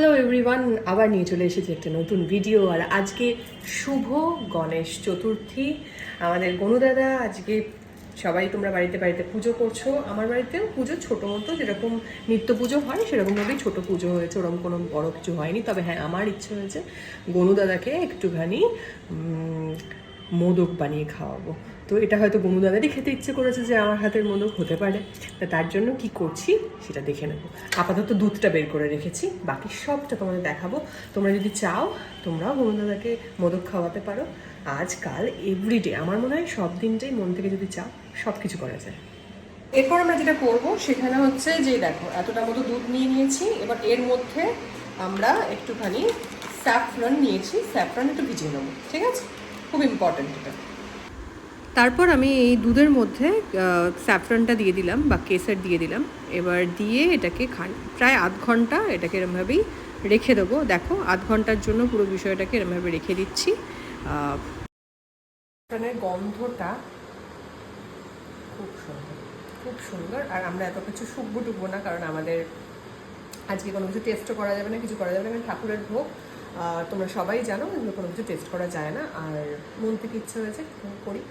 Hello everyone আবার নিয়ে চলে এসেছি একটা নতুন ভিডিও আর আজকে শুভ গণেশ চতুর্থী। আমাদের গনুদাদা আজকে সবাই তোমরা বাড়িতে বাড়িতে পুজো করছ। আমার বাড়িতেও পুজো ছোটো মতো, যেরকম নিত্য পুজো হয়, সেরকমভাবেই ছোটো পুজো হয়েছে, ওরকম কোনো বড় কিছু হয়নি। তবে হ্যাঁ আমার ইচ্ছে হয়েছে গনুদাদাকে একটুখানি মোদক বানিয়ে খাওয়াবো। তো এটা হয়তো গনুদাদারই খেতে ইচ্ছে করেছে যে আমার হাতের মোদক হতে পারে। তা তার জন্য কি করছি সেটা দেখে নেব। আপাতত দুধটা বের করে রেখেছি, বাকি সবটা তোমাদের দেখাবো। তোমরা যদি চাও, তোমরাও গনুদাদাকে মোদক খাওয়াতে পারো। আজকাল এভরিডে আমার মনে হয় সব দিনটাই মন থেকে যদি চাও সব কিছু করা যায়। এরপর আমরা যেটা করব, সেখানে হচ্ছে যে দেখো, এতটা মতো দুধ নিয়ে নিয়েছি। এবার এর মধ্যে আমরা একটুখানি স্যাফরন নিয়েছি। স্যাফরন একটু ভিজিয়ে নেব, ঠিক আছে? খুব ইম্পর্ট্যান্ট এটা। তারপর আমি এই দুধের মধ্যে স্যাফরনটা দিয়ে দিলাম বা কেসার দিয়ে দিলাম। এবার দিয়ে এটাকে খান, প্রায় আধ ঘণ্টা এটাকে এরমভাবেই রেখে দেবো। দেখো, আধ ঘণ্টার জন্য পুরো বিষয়টাকে এরমভাবে রেখে দিচ্ছি। গন্ধটা খুব সুন্দর খুব সুন্দর। আর আমরা এত কিছু শুকবো টুকবো না, কারণ আমাদের আজকে কোনো কিছু টেস্টও করা যাবে না, কিছু করা যাবে না। ঠাকুরের ভোগ তোমরা সবাই জানো, এগুলো কোনো কিছু টেস্ট করা যায় না। আর মন থেকে ইচ্ছে হয়েছে করি।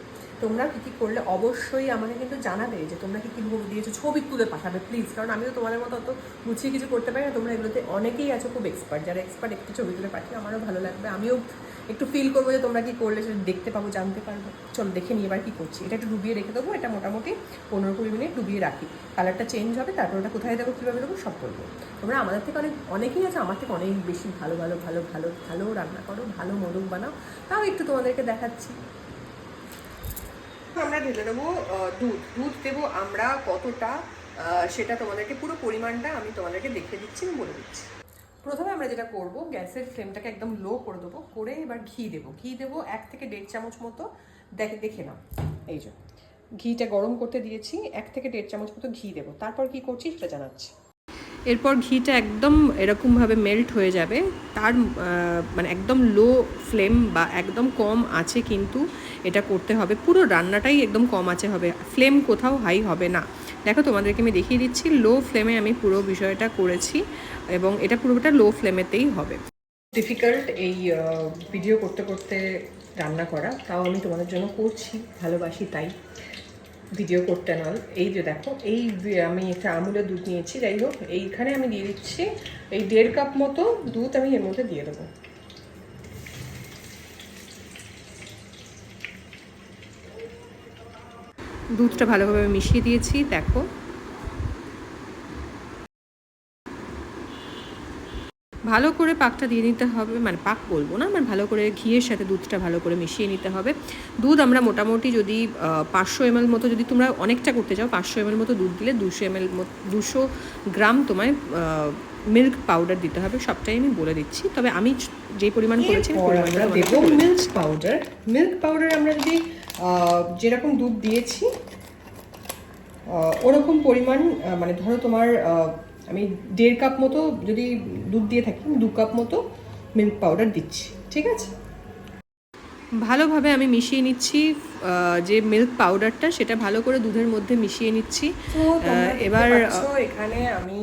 তোমরা কী কী করলে অবশ্যই আমাকে কিন্তু জানাবে যে তোমরা কী কী ভোগ দিয়েছ, ছবি তুলে পাঠাবে প্লিজ কারণ আমিও তোমাদের মতো অত গুছিয়ে কিছু করতে পারি না। তোমরা এগুলোতে অনেকেই আছো, খুব এক্সপার্ট যারা এক্সপার্ট একটু ছবি তুলে পাঠিয়ে আমারও ভালো লাগবে। আমিও একটু ফিল করব যে তোমরা কি করলে সেটা দেখতে পাবো, জানতে পারব। চলো দেখে নিই এবার কী করছি। এটা একটু ডুবিয়ে রেখে দেবো, এটা মোটামুটি পনেরো কুড়ি মিনিট ডুবিয়ে রাখি। কালারটা চেঞ্জ হবে, তারপর ওটা কোথায় দেবো, কীভাবে দেবো, সব করব। তোমরা আমাদের থেকে অনেক, অনেকেই আছে, আমার থেকে অনেক বেশি ভালো ভালো ভালো ভালো ভালো রান্না করো, ভালো মোদক বানাও। তাও একটু তোমাদেরকে দেখাচ্ছি। আমরা ঢেলে আহ, দুধ। দুধ দেবো আমরা কতটা সেটা তোমাদেরকে পুরো পরিমাণটা আমি তোমাদেরকে দেখে দিচ্ছি আমি বলে দিচ্ছি। প্রথমে আমরা যেটা করব গ্যাসের ফ্লেমটাকে একদম লো করে দেবো করে এবার ঘি দেবো। ঘি দেবো এক থেকে দেড় চামচ মতো দেখে দেখে নাও। এই যে ঘিটা গরম করতে দিয়েছি এক থেকে দেড় চামচ মতো ঘি দেবো। তারপর কি করছি সেটা জানাচ্ছি। এরপর ঘিটা একদম এরকমভাবে মেল্ট হয়ে যাবে। তার মানে একদম লো ফ্লেম বা একদম কম আছে কিন্তু এটা করতে হবে। পুরো রান্নাটাই একদম কম আছে হবে। ফ্লেম কোথাও হাই হবে না। দেখো তোমাদেরকে আমি দেখিয়ে দিচ্ছি লো ফ্লেমে আমি পুরো বিষয়টা করেছি এবং এটা পুরোটা লো ফ্লেমেতেই হবে। ডিফিকাল্ট এই ভিডিও করতে করতে রান্না করা, তাও আমি তোমাদের জন্য করছি, ভালোবাসি তাই। ভিডিও করতে নাল এই যে দেখো, এই আমি একটা আমুলের দুধ নিয়েছি, যাই হোক, এইখানে আমি দিয়ে দিচ্ছি এই দেড় কাপ মতো দুধ আমি এর মধ্যে দিয়ে দেবো। দুধটা ভালোভাবে মিশিয়ে দিয়েছি, দেখো। ভালো করে পাকটা দিয়ে নিতে হবে মানে পাক বলব না মানে ভালো করে ঘিয়ের সাথে দুধটা ভালো করে মিশিয়ে নিতে হবে। দুধ আমরা মোটামুটি যদি পাঁচশো এমএল মতো যদি তোমরা অনেকটা করতে চাও পাঁচশো এমএল মতো দুধ দিলে দুশো এমএল দুশো গ্রাম তোমায় মিল্ক পাউডার দিতে হবে সবটাই আমি বলে দিচ্ছি। তবে আমি যে পরিমাণ করেছি আমরা দেবো মিল্ক পাউডার। মিল্ক পাউডার আমরা যদি যেরকম দুধ দিয়েছি ওরকম পরিমাণ মানে ধরো তোমার আমি দেড় কাপ মতো যদি দুধ দিয়ে থাকি দু কাপ মতো মিল্ক পাউডার দিচ্ছি ঠিক আছে? ভালোভাবে আমি মিশিয়ে নিচ্ছি যে মিল্ক পাউডারটা সেটা ভালো করে দুধের মধ্যে মিশিয়ে নিচ্ছি। এবার এখানে আমি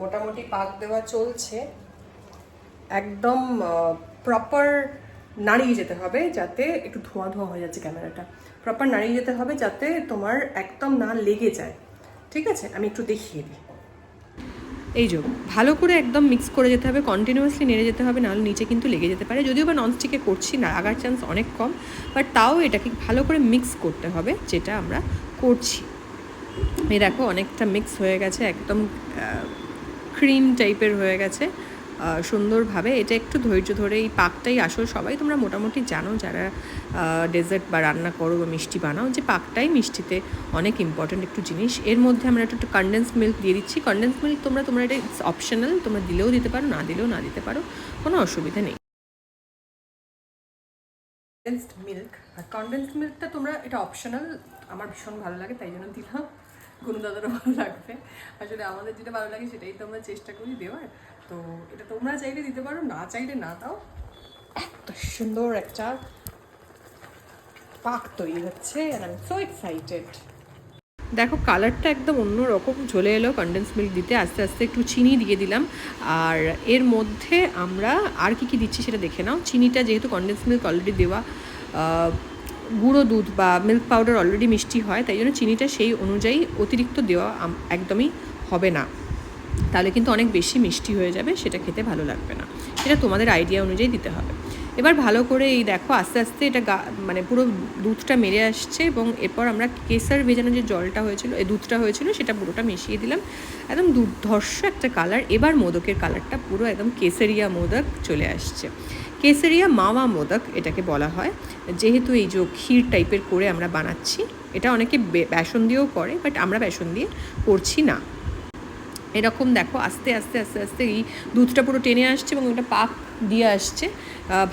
মোটামুটি পাক দেওয়া চলছে। একদম প্রপার নাড়িয়ে যেতে হবে যাতে একটু ধোঁয়া ধোঁয়া হয়ে যাচ্ছে ক্যামেরাটা। প্রপার নাড়িয়ে যেতে হবে যাতে তোমার একদম না লেগে যায়। ঠিক আছে? আমি একটু দেখিয়ে দিই। এই যোগ ভালো করে একদম মিক্স করে যেতে হবে কন্টিনিউয়াসলি নেড়ে যেতে হবে, নাহলে নিচে কিন্তু লেগে যেতে পারে। যদিও বা ননস্টিকে করছি না, আগার চান্স অনেক কম বাট তাও এটাকে ভালো করে মিক্স করতে হবে, যেটা আমরা করছি। এই দেখো, অনেকটা মিক্স হয়ে গেছে, একদম ক্রিম টাইপের হয়ে গেছে। সুন্দরভাবে। এটা একটু ধৈর্য ধরে এই পাকটাই আসল। সবাই তোমরা মোটামুটি জানো, যারা ডেজার্ট বা রান্না করো বা মিষ্টি বানাও, যে পাকটাই মিষ্টিতে অনেক ইম্পর্ট্যান্ট একটু জিনিস। এর মধ্যে আমরা একটু কনডেন্স মিল্ক দিয়ে দিচ্ছি। কনডেন্স মিল্ক তোমরা তোমরা এটা অপশনাল তোমরা দিলেও দিতে পারো, না দিলেও না দিতে পারো, কোনো অসুবিধা নেই। কনডেন্সড মিল্ক আর কনডেন্সড মিল্কটা তোমরা, এটা অপশনাল আমার ভীষণ ভালো লাগে, তাই জন্য দিলাম। কোনো দাদারও ভালো লাগবে। আসলে আমাদের যেটা ভালো লাগে, সেটাই তো আমরা চেষ্টা করি দেওয়ার। তো এটা তোমরা চাইলে দিতে পারো না চাইলে না দাও। এত সুন্দর একটা পাক তৈরি হচ্ছে আই সো এক্সাইটেড দেখো কালারটা একদম অন্যরকম চলে এলো কন্ডেন্স মিল্ক দিতে। আস্তে আস্তে একটু চিনি দিয়ে দিলাম। আর এর মধ্যে আমরা আর কি কি দিচ্ছি সেটা দেখে নাও। চিনিটা যেহেতু কনডেন্স মিল্ক অলরেডি দেওয়া গুঁড়ো দুধ বা মিল্ক পাউডার অলরেডি মিষ্টি হয় তাই জন্য চিনিটা সেই অনুযায়ী অতিরিক্ত দেওয়া একদমই হবে না। তাহলে কিন্তু অনেক বেশি মিষ্টি হয়ে যাবে, সেটা খেতে ভালো লাগবে না। সেটা তোমাদের আইডিয়া অনুযায়ী দিতে হবে। এবার ভালো করে এই দেখো, আস্তে আস্তে এটা গা মানে পুরো দুধটা মেরে আসছে এবং এরপর আমরা কেসার ভেজানো যে জলটা হয়েছিল, এই দুধটা হয়েছিল, সেটা পুরোটা মিশিয়ে দিলাম। একদম দুর্ধর্ষ একটা কালার এবার মোদকের কালারটা পুরো একদম কেসারিয়া মোদক চলে আসছে। কেসারিয়া মাওয়া মোদক এটাকে বলা হয়। যেহেতু এই যে ক্ষীর টাইপের করে আমরা বানাচ্ছি, এটা অনেকে বেসন দিয়েও করে বাট আমরা বেসন দিয়ে করছি না। এরকম দেখো আস্তে আস্তে আস্তে আস্তে এই দুধটা পুরো টেনে আসছে এবং ওটা পাক দিয়ে আসছে।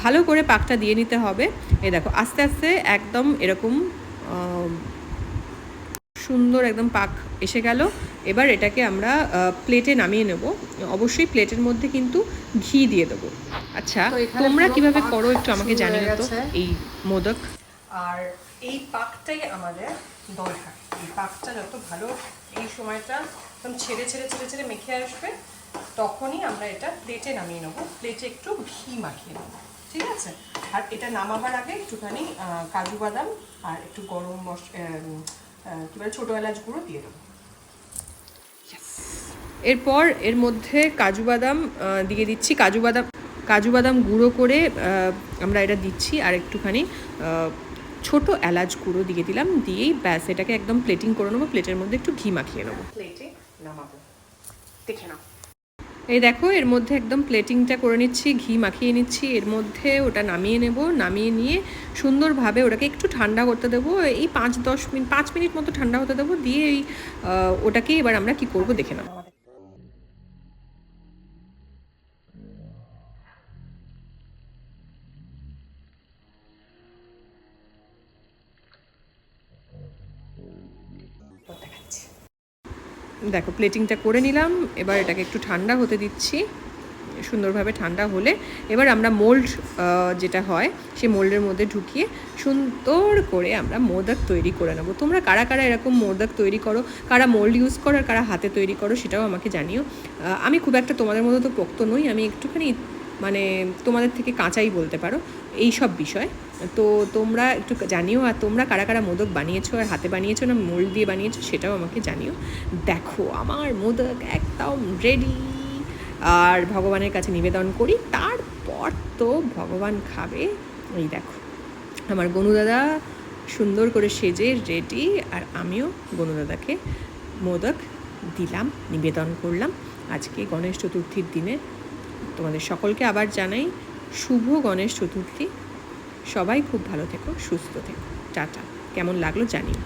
ভালো করে পাকটা দিয়ে নিতে হবে। এই দেখো আস্তে আস্তে একদম এরকম সুন্দর একদম পাক এসে গেল। এবার এটাকে আমরা প্লেটে নামিয়ে নেব। অবশ্যই প্লেটের মধ্যে কিন্তু ঘি দিয়ে দেবো। আচ্ছা তোমরা কীভাবে করো একটু আমাকে জানিয়ে তো এই মোদক। আর এই পাকটাই আমাদের দরকার। এই পাকটা যত ভালো এই সময়টা একদম ছেড়ে ছেড়ে ছেড়ে ছেড়ে মেখে আসবে তখনই আমরা এটা প্লেটে নামিয়ে নেব। প্লেটে একটু ঘি মাখিয়ে নেব ঠিক আছে? আর এটা নামাবার আগে একটুখানি কাজু বাদাম আর একটু গরম মশ কি বলে ছোটো এলাচ গুঁড়ো দিয়ে দেবো। এরপর এর মধ্যে কাজু বাদাম দিয়ে দিচ্ছি। কাজু বাদাম কাজু বাদাম গুঁড়ো করে আমরা এটা দিচ্ছি আর একটুখানি ছোট এলাচ গুঁড়ো দিয়ে দিলাম। দিয়েই ব্যাস এটাকে একদম প্লেটিং করে নেব। প্লেটের মধ্যে একটু ঘি মাখিয়ে নেব। প্লেটে দেখে নাও। এই দেখো, এর মধ্যে একদম প্লেটিংটা করে নিচ্ছি, ঘি মাখিয়ে নিচ্ছি, এর মধ্যে ওটা নামিয়ে নেব, নামিয়ে নিয়ে সুন্দরভাবে ওটাকে একটু ঠান্ডা করতে দেবো, এই পাঁচ দশ মিনিট পাঁচ মিনিট মতো ঠান্ডা হতে দেবো, দিয়ে এই ওটাকে এবার আমরা কি করব দেখে নেব দেখো প্লেটিংটা করে নিলাম, এবার এটাকে একটু ঠান্ডা হতে দিচ্ছি, সুন্দরভাবে ঠান্ডা হলে। এবার আমরা মোল্ড যেটা হয়, সেই মোল্ডের মধ্যে ঢুকিয়ে সুন্দর করে আমরা মোদক তৈরি করে নেব। তোমরা কারা কারা এরকম মোদক তৈরি করো, কারা মোল্ড ইউজ করো আর কারা হাতে তৈরি করো সেটাও আমাকে জানিও। আমি খুব একটা তোমাদের মতো তো পোক্ত নই, আমি একটুখানি মানে তোমাদের থেকে কাঁচাই বলতে পারো, এই সব বিষয়। তো তোমরা একটু জানিও আর তোমরা কারা কারা মোদক বানিয়েছো আর হাতে বানিয়েছো না মোল দিয়ে বানিয়েছো সেটাও আমাকে জানিও। দেখো, আমার মোদক একদম রেডি আর ভগবানের কাছে নিবেদন করি, তারপর তো ভগবান খাবে। এই দেখো, আমার গনুদাদা সুন্দর করে সেজে রেডি আর আমিও গনুদাদাকে মোদক দিলাম, নিবেদন করলাম। আজকে গণেশ চতুর্থীর দিনে তোমাদের সকলকে আবার জানাই শুভ গণেশ চতুর্থী। সবাই খুব ভালো থেকো, সুস্থ থেকো। টাটা। কেমন লাগল জানিও।